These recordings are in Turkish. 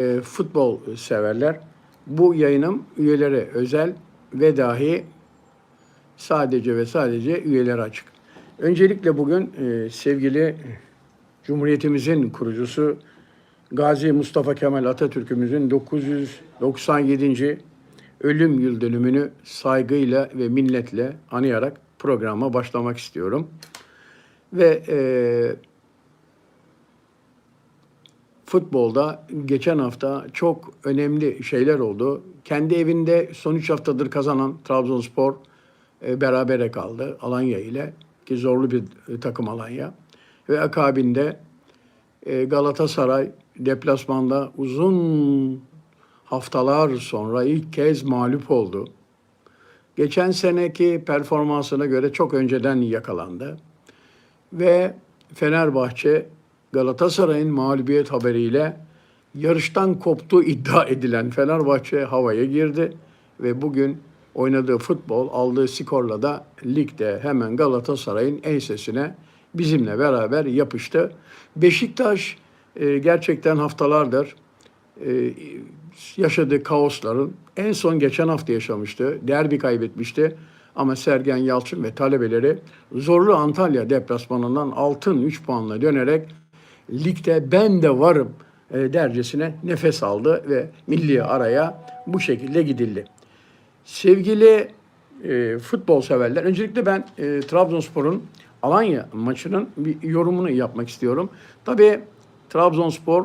e, futbol severler. Bu yayınım üyelere özel ve dahi sadece ve sadece üyelere açık. Öncelikle bugün e, sevgili Cumhuriyetimizin kurucusu Gazi Mustafa Kemal Atatürk'ümüzün 997. ölüm yıl dönümünü saygıyla ve minnetle anayarak programa başlamak istiyorum. Ve e, futbolda geçen hafta çok önemli şeyler oldu. Kendi evinde son 3 haftadır kazanan Trabzonspor e, berabere kaldı Alanya ile ki zorlu bir e, takım Alanya. Ve akabinde e, Galatasaray deplasmanda uzun haftalar sonra ilk kez mağlup oldu. Geçen seneki performansına göre çok önceden yakalandı. Ve Fenerbahçe Galatasaray'ın mağlubiyet haberiyle yarıştan koptu iddia edilen Fenerbahçe havaya girdi ve bugün oynadığı futbol aldığı skorla da ligde hemen Galatasaray'ın ensesine bizimle beraber yapıştı. Beşiktaş e, gerçekten haftalardır e, yaşadığı kaosların en son geçen hafta yaşamıştı. Derbi kaybetmişti. Ama Sergen Yalçın ve talebeleri zorlu Antalya deplasmanından altın 3 puanla dönerek ligde ben de varım e, dercesine nefes aldı ve milli araya bu şekilde gidildi. Sevgili e, futbol severler, öncelikle ben e, Trabzonspor'un Alanya maçının bir yorumunu yapmak istiyorum. Tabii Trabzonspor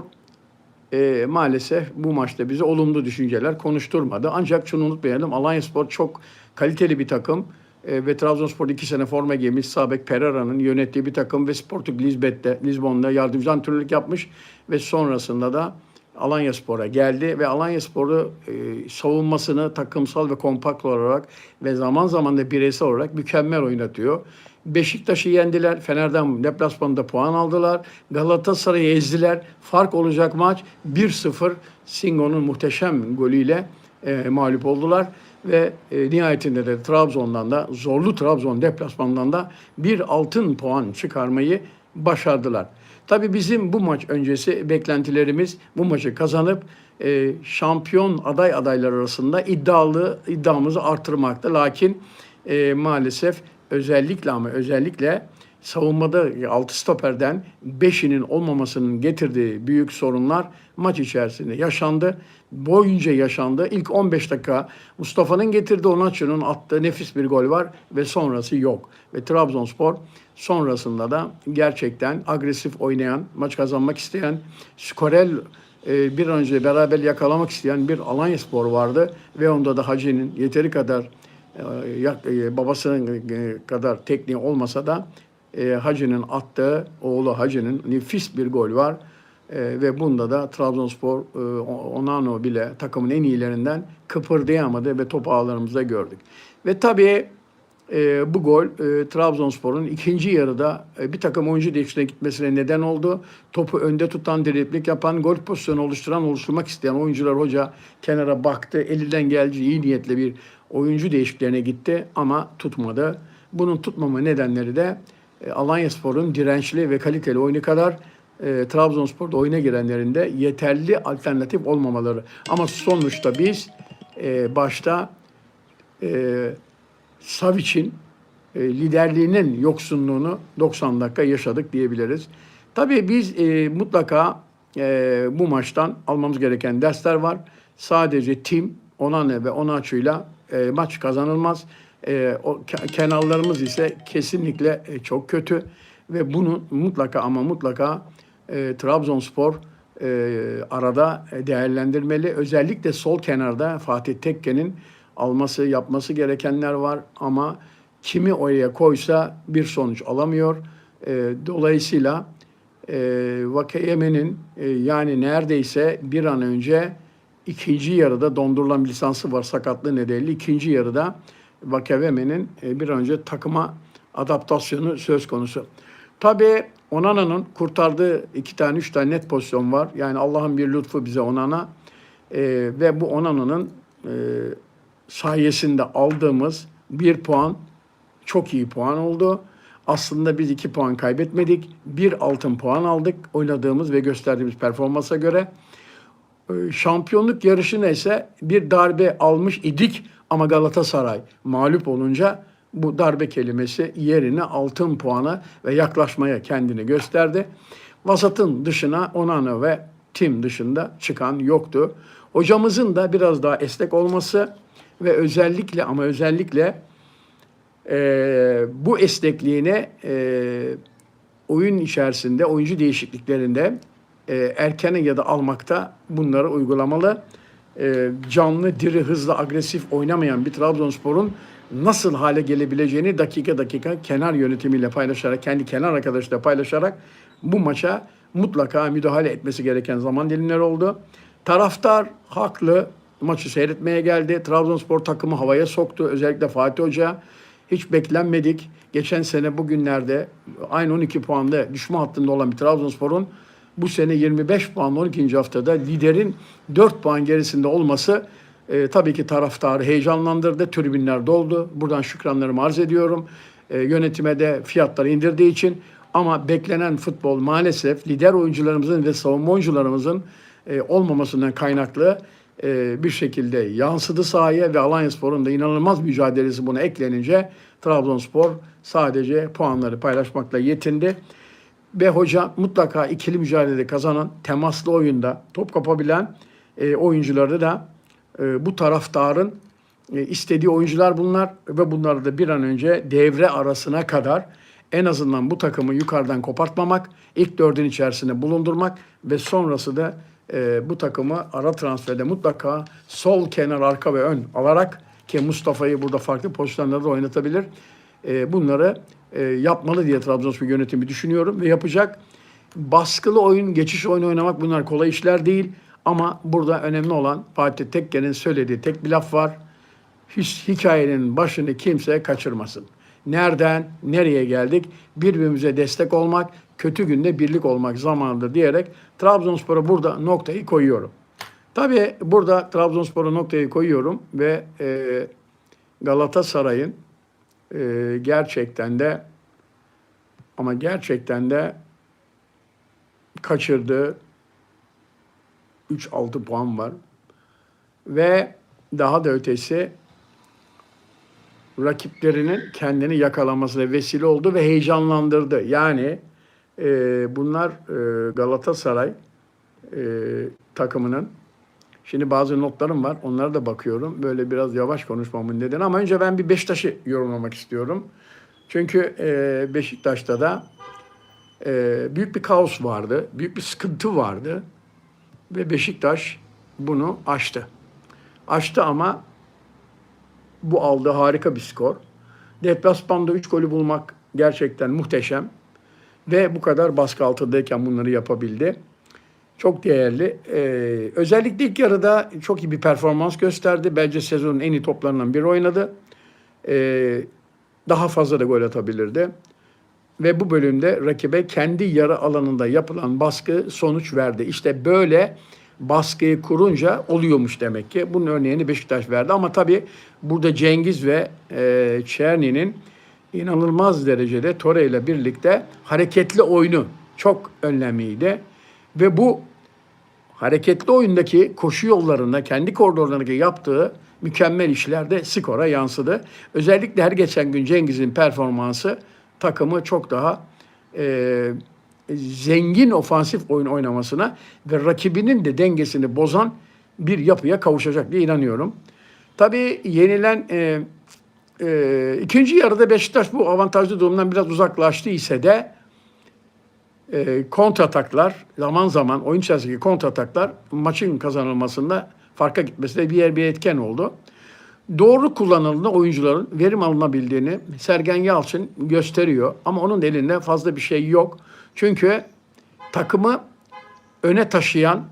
e, maalesef bu maçta bize olumlu düşünceler konuşturmadı. Ancak şunu unutmayalım, Alanyaspor çok kaliteli bir takım e, ve Trabzonspor iki sene forma giymiş Sabek Pereira'nın yönettiği bir takım ve Sporting Lisbet'te, Lizbon'da yardımcı antrenörlük yapmış ve sonrasında da Alanya Spor'a geldi ve Alanya Spor'u e, savunmasını takımsal ve kompakt olarak ve zaman zaman da bireysel olarak mükemmel oynatıyor. Beşiktaş'ı yendiler. Fener'den deplasmanda puan aldılar. Galatasaray'ı ezdiler. Fark olacak maç 1-0 Singo'nun muhteşem golüyle e, mağlup oldular ve e, nihayetinde de Trabzon'dan da zorlu Trabzon deplasmanından da bir altın puan çıkarmayı başardılar. Tabii bizim bu maç öncesi beklentilerimiz bu maçı kazanıp e, şampiyon aday adaylar arasında iddialı iddiamızı artırmaktı. Lakin e, maalesef özellikle ama özellikle savunmada 6 stoperden 5'inin olmamasının getirdiği büyük sorunlar maç içerisinde yaşandı. Boyunca yaşandı. İlk 15 dakika Mustafa'nın getirdiği Onaçu'nun attığı nefis bir gol var ve sonrası yok. Ve Trabzonspor sonrasında da gerçekten agresif oynayan, maç kazanmak isteyen, skorel e, bir an önce beraber yakalamak isteyen bir Alanya Spor vardı ve onda da Hacı'nın yeteri kadar babasının e, kadar tekniği olmasa da e, Hacı'nın attığı oğlu Hacı'nın nefis bir gol var. E, ve bunda da Trabzonspor e, Onano bile takımın en iyilerinden kıpırdayamadı ve top ağlarımızda gördük. Ve tabii e, bu gol e, Trabzonspor'un ikinci yarıda e, bir takım oyuncu değişikliğine gitmesine neden oldu. Topu önde tutan, driplik yapan, gol pozisyonu oluşturan, oluşturmak isteyen oyuncular hoca kenara baktı. Elinden geldiği iyi niyetle bir oyuncu değişikliklerine gitti ama tutmadı. Bunun tutmama nedenleri de e, Alanyaspor'un dirençli ve kaliteli oyunu kadar e, Trabzonspor'da oyuna girenlerin de yeterli alternatif olmamaları. Ama sonuçta biz e, başta e, Savic'in e, liderliğinin yoksunluğunu 90 dakika yaşadık diyebiliriz. Tabii biz e, mutlaka e, bu maçtan almamız gereken dersler var. Sadece Tim, Onane ve Onaçu'yla e, maç kazanılmaz. E, o kenarlarımız ise kesinlikle e, çok kötü ve bunu mutlaka ama mutlaka e, Trabzonspor e, arada değerlendirmeli. Özellikle sol kenarda Fatih Tekke'nin alması, yapması gerekenler var ama kimi oraya koysa bir sonuç alamıyor. E, dolayısıyla e, Vakayeme'nin e, yani neredeyse bir an önce ikinci yarıda dondurulan lisansı var sakatlığı nedeniyle ikinci yarıda Vakayeme'nin e, bir an önce takıma adaptasyonu söz konusu. Tabii Onana'nın kurtardığı iki tane, üç tane net pozisyon var. Yani Allah'ın bir lütfu bize Onana. E, ve bu Onana'nın e, sayesinde aldığımız bir puan çok iyi puan oldu. Aslında biz iki puan kaybetmedik. Bir altın puan aldık oynadığımız ve gösterdiğimiz performansa göre. E, Şampiyonluk yarışına ise bir darbe almış idik ama Galatasaray mağlup olunca bu darbe kelimesi yerine altın puana ve yaklaşmaya kendini gösterdi. Vasatın dışına Onana ve Tim dışında çıkan yoktu. Hocamızın da biraz daha esnek olması ve özellikle ama özellikle e, bu esnekliğine e, oyun içerisinde, oyuncu değişikliklerinde e, erkene ya da almakta bunları uygulamalı. E, canlı, diri, hızlı, agresif oynamayan bir Trabzonspor'un nasıl hale gelebileceğini dakika dakika kenar yönetimiyle paylaşarak, kendi kenar arkadaşıyla paylaşarak bu maça mutlaka müdahale etmesi gereken zaman dilimleri oldu. Taraftar haklı maçı seyretmeye geldi. Trabzonspor takımı havaya soktu. Özellikle Fatih Hoca hiç beklenmedik. Geçen sene bugünlerde aynı 12 puanda düşme hattında olan bir Trabzonspor'un bu sene 25 puan 12. haftada liderin 4 puan gerisinde olması e, tabii ki taraftarı heyecanlandırdı. Tribünler doldu. Buradan şükranlarımı arz ediyorum. E, yönetime de fiyatları indirdiği için ama beklenen futbol maalesef lider oyuncularımızın ve savunma oyuncularımızın e, olmamasından kaynaklı e, bir şekilde yansıdı sahaya ve Alanyaspor'un da inanılmaz mücadelesi buna eklenince Trabzonspor sadece puanları paylaşmakla yetindi. Ve hoca mutlaka ikili mücadelede kazanan, temaslı oyunda top kapabilen e, oyuncuları da e, bu taraftarın e, istediği oyuncular bunlar ve bunları da bir an önce devre arasına kadar en azından bu takımı yukarıdan kopartmamak, ilk dördün içerisinde bulundurmak ve sonrası da e, bu takımı ara transferde mutlaka sol kenar, arka ve ön alarak ki Mustafa'yı burada farklı pozisyonlarda oynatabilir. E, bunları e, yapmalı diye Trabzonspor yönetimi düşünüyorum ve yapacak. Baskılı oyun, geçiş oyunu oynamak bunlar kolay işler değil. Ama burada önemli olan Fatih Tekke'nin söylediği tek bir laf var. Hiç hikayenin başını kimse kaçırmasın. Nereden, nereye geldik? Birbirimize destek olmak, kötü günde birlik olmak zamanıdır diyerek Trabzonspor'a burada noktayı koyuyorum. Tabii burada Trabzonspor'a noktayı koyuyorum ve e, Galatasaray'ın e, gerçekten de ama gerçekten de kaçırdığı 3-6 puan var. Ve daha da ötesi rakiplerinin kendini yakalamasına vesile oldu ve heyecanlandırdı. Yani e, bunlar e, Galatasaray e, takımının Şimdi bazı notlarım var. Onlara da bakıyorum. Böyle biraz yavaş konuşmamın nedeni. Ama önce ben bir Beşiktaş'ı yorumlamak istiyorum. Çünkü e, Beşiktaş'ta da e, büyük bir kaos vardı. Büyük bir sıkıntı vardı. Ve Beşiktaş bunu aştı. Aştı ama bu aldı harika bir skor. Deplasmanda 3 golü bulmak gerçekten muhteşem. Ve bu kadar baskı altındayken bunları yapabildi. Çok değerli. Ee, özellikle ilk yarıda çok iyi bir performans gösterdi. Bence sezonun en iyi toplarından biri oynadı. Ee, daha fazla da gol atabilirdi. Ve bu bölümde rakibe kendi yarı alanında yapılan baskı sonuç verdi. İşte böyle baskıyı kurunca oluyormuş demek ki. Bunun örneğini Beşiktaş verdi. Ama tabii burada Cengiz ve e, Çerni'nin inanılmaz derecede Tore ile birlikte hareketli oyunu çok önemliydi. Ve bu hareketli oyundaki koşu yollarında kendi koridorlarındaki yaptığı mükemmel işlerde skora yansıdı. Özellikle her geçen gün Cengiz'in performansı takımı çok daha e, zengin ofansif oyun oynamasına ve rakibinin de dengesini bozan bir yapıya kavuşacak diye inanıyorum. Tabii yenilen e, e, ikinci yarıda Beşiktaş bu avantajlı durumdan biraz uzaklaştı ise de e, kontrataklar zaman zaman oyun içerisindeki kontrataklar maçın kazanılmasında farka gitmesinde bir yer bir etken oldu. Doğru kullanıldığında oyuncuların verim alınabildiğini Sergen Yalçın gösteriyor. Ama onun elinde fazla bir şey yok. Çünkü takımı öne taşıyan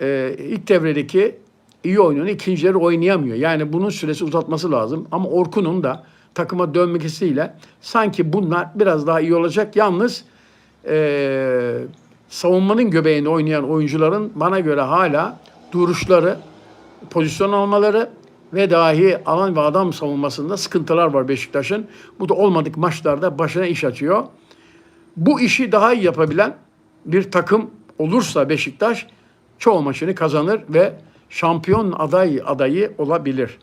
e, ilk devredeki iyi oyununu ikinci yarı oynayamıyor. Yani bunun süresi uzatması lazım. Ama Orkun'un da takıma dönmesiyle sanki bunlar biraz daha iyi olacak. Yalnız e, savunmanın göbeğinde oynayan oyuncuların bana göre hala duruşları, pozisyon almaları ve dahi alan ve adam savunmasında sıkıntılar var Beşiktaş'ın. Bu da olmadık maçlarda başına iş açıyor. Bu işi daha iyi yapabilen bir takım olursa Beşiktaş çoğu maçını kazanır ve şampiyon aday adayı olabilir.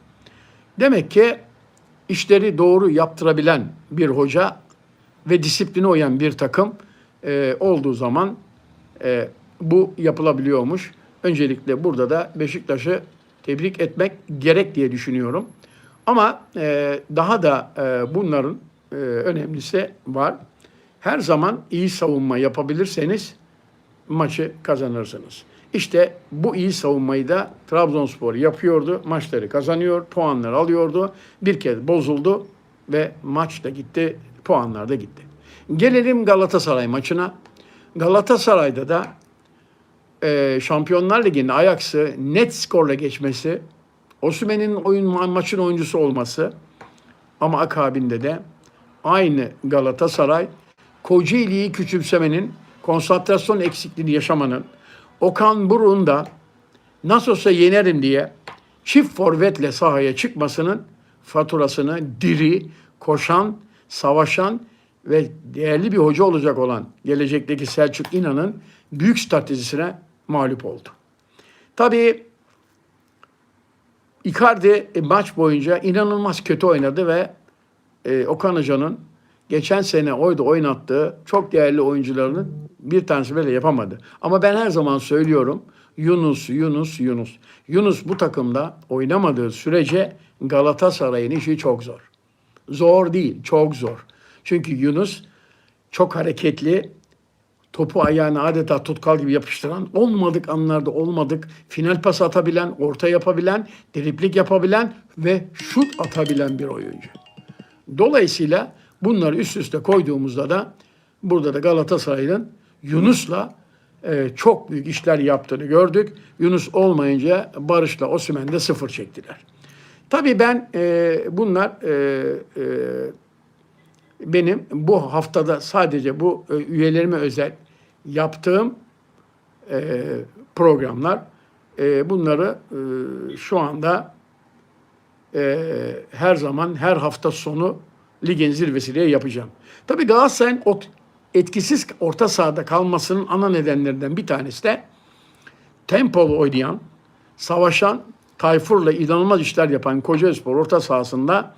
Demek ki işleri doğru yaptırabilen bir hoca ve disipline uyan bir takım e, olduğu zaman e, bu yapılabiliyormuş. Öncelikle burada da Beşiktaş'ı tebrik etmek gerek diye düşünüyorum. Ama e, daha da e, bunların e, önemlisi var. Her zaman iyi savunma yapabilirseniz maçı kazanırsınız. İşte bu iyi savunmayı da Trabzonspor yapıyordu. Maçları kazanıyor, puanlar alıyordu. Bir kez bozuldu ve maç da gitti, puanlar da gitti. Gelelim Galatasaray maçına. Galatasaray'da da e, Şampiyonlar Ligi'nde Ajax'ı net skorla geçmesi, Osimhen'in oyun ma- maçın oyuncusu olması ama akabinde de aynı Galatasaray Kocaeli'yi küçümsemenin, konsantrasyon eksikliğini yaşamanın, Okan Buruk'un da nasıl olsa yenerim diye çift forvetle sahaya çıkmasının faturasını diri, koşan, savaşan ve değerli bir hoca olacak olan gelecekteki Selçuk İnan'ın büyük stratejisine mağlup oldu. Tabii Icardi e, maç boyunca inanılmaz kötü oynadı ve e, Okan Hoca'nın geçen sene oyda oynattığı çok değerli oyuncularının bir tanesi bile yapamadı. Ama ben her zaman söylüyorum Yunus, Yunus, Yunus. Yunus bu takımda oynamadığı sürece Galatasaray'ın işi çok zor. Zor değil, çok zor. Çünkü Yunus çok hareketli, topu ayağına adeta tutkal gibi yapıştıran, olmadık anlarda olmadık, final pas atabilen, orta yapabilen, driplik yapabilen ve şut atabilen bir oyuncu. Dolayısıyla bunları üst üste koyduğumuzda da burada da Galatasaray'ın Yunus'la e, çok büyük işler yaptığını gördük. Yunus olmayınca Barış'la Osimhen de sıfır çektiler. Tabii ben e, bunlar e, e, benim bu haftada sadece bu e, üyelerime özel yaptığım e, programlar. E, bunları şu anda her zaman her hafta sonu ligin zirvesiyle yapacağım. Tabii Galatasaray'ın etkisiz orta sahada kalmasının ana nedenlerinden bir tanesi de tempolu oynayan, savaşan, Tayfur'la inanılmaz işler yapan Kocaelispor orta sahasında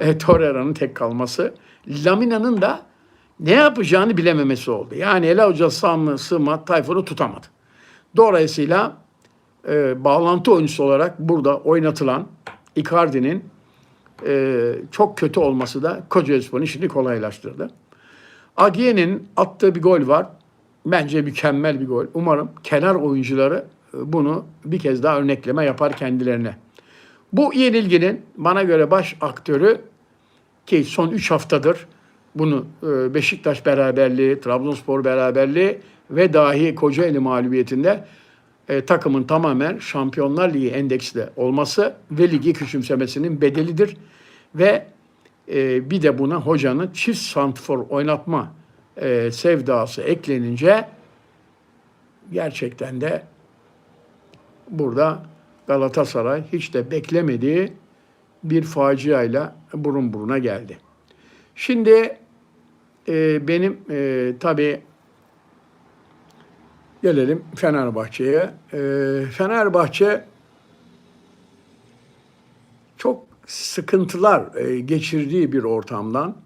e, Torreira'nın tek kalması. Lamina'nın da ne yapacağını bilememesi oldu. Yani Ela Hoca sığma, sığma Tayfur'u tutamadı. Dolayısıyla e, bağlantı oyuncusu olarak burada oynatılan Icardi'nin e, çok kötü olması da Kocaelispor'un işini kolaylaştırdı. Agiye'nin attığı bir gol var. Bence mükemmel bir gol. Umarım kenar oyuncuları e, bunu bir kez daha örnekleme yapar kendilerine. Bu yenilginin bana göre baş aktörü ki son 3 haftadır bunu e, Beşiktaş beraberliği, Trabzonspor beraberliği ve dahi Kocaeli mağlubiyetinde e, takımın tamamen Şampiyonlar Ligi endeksli olması ve ligi küçümsemesinin bedelidir. Ve e, bir de buna hocanın çift santfor oynatma e, sevdası eklenince gerçekten de burada Galatasaray hiç de beklemediği bir faciayla burun buruna geldi. Şimdi e, benim e, tabii gelelim Fenerbahçe'ye. E, Fenerbahçe çok sıkıntılar e, geçirdiği bir ortamdan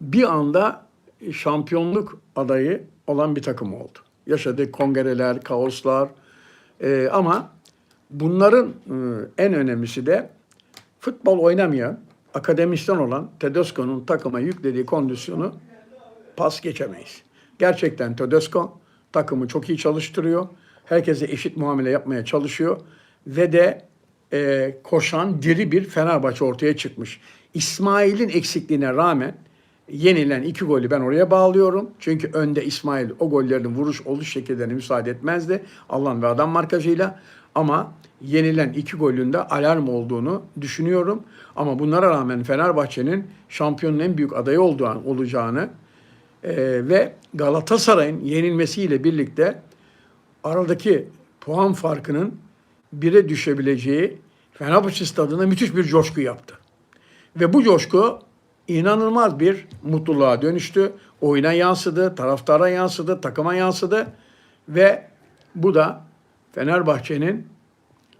bir anda şampiyonluk adayı olan bir takım oldu. Yaşadığı kongreler, kaoslar e, ama bunların e, en önemlisi de futbol oynamayan, akademisyen olan Tedesco'nun takıma yüklediği kondisyonu pas geçemeyiz. Gerçekten Tedesco takımı çok iyi çalıştırıyor. Herkese eşit muamele yapmaya çalışıyor. Ve de e, koşan diri bir Fenerbahçe ortaya çıkmış. İsmail'in eksikliğine rağmen yenilen iki golü ben oraya bağlıyorum. Çünkü önde İsmail o gollerin vuruş oluş şekillerine müsaade etmezdi. Allah'ın ve adam markajıyla. Ama yenilen iki golün de alarm olduğunu düşünüyorum. Ama bunlara rağmen Fenerbahçe'nin şampiyonun en büyük adayı olduğu, olacağını e, ve Galatasaray'ın yenilmesiyle birlikte aradaki puan farkının bire düşebileceği Fenerbahçe stadına müthiş bir coşku yaptı. Ve bu coşku inanılmaz bir mutluluğa dönüştü. Oyuna yansıdı, taraftara yansıdı, takıma yansıdı ve bu da Fenerbahçe'nin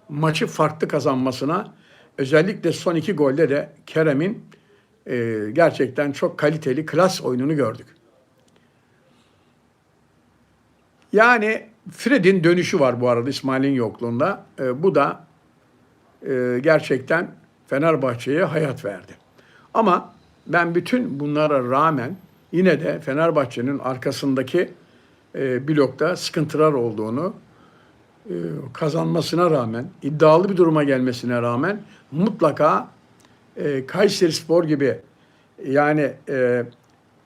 maçı farklı kazanmasına özellikle son iki golde de Kerem'in e, gerçekten çok kaliteli, klas oyununu gördük. Yani Fred'in dönüşü var bu arada İsmail'in yokluğunda. E, bu da e, gerçekten Fenerbahçe'ye hayat verdi. Ama ben bütün bunlara rağmen yine de Fenerbahçe'nin arkasındaki e, blokta sıkıntılar olduğunu kazanmasına rağmen, iddialı bir duruma gelmesine rağmen mutlaka e, Kayseri Spor gibi yani e,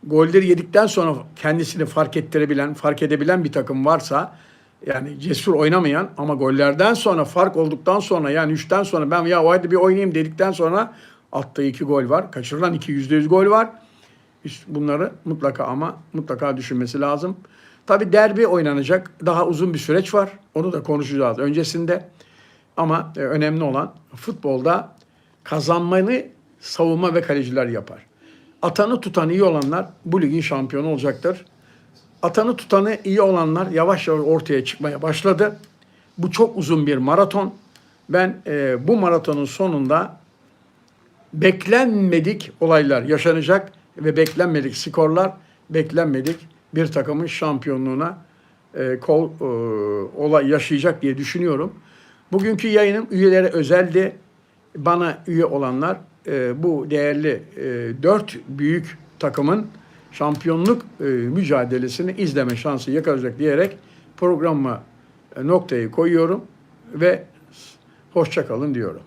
golleri yedikten sonra kendisini fark ettirebilen, fark edebilen bir takım varsa yani cesur oynamayan ama gollerden sonra fark olduktan sonra yani üçten sonra ben ya o hadi bir oynayayım dedikten sonra attığı iki gol var. Kaçırılan iki yüzde yüz gol var. Bunları mutlaka ama mutlaka düşünmesi lazım. Tabi derbi oynanacak. Daha uzun bir süreç var. Onu da konuşacağız öncesinde. Ama e, önemli olan futbolda kazanmayı savunma ve kaleciler yapar. Atanı tutan iyi olanlar bu ligin şampiyonu olacaktır. Atanı tutanı iyi olanlar yavaş yavaş ortaya çıkmaya başladı. Bu çok uzun bir maraton. Ben e, bu maratonun sonunda beklenmedik olaylar yaşanacak ve beklenmedik skorlar, beklenmedik bir takımın şampiyonluğuna e, kol e, olay yaşayacak diye düşünüyorum. Bugünkü yayının üyeleri özeldi. Bana üye olanlar e, bu değerli e, dört büyük takımın şampiyonluk e, mücadelesini izleme şansı yakalayacak diyerek programıma e, noktayı koyuyorum ve hoşça kalın diyorum.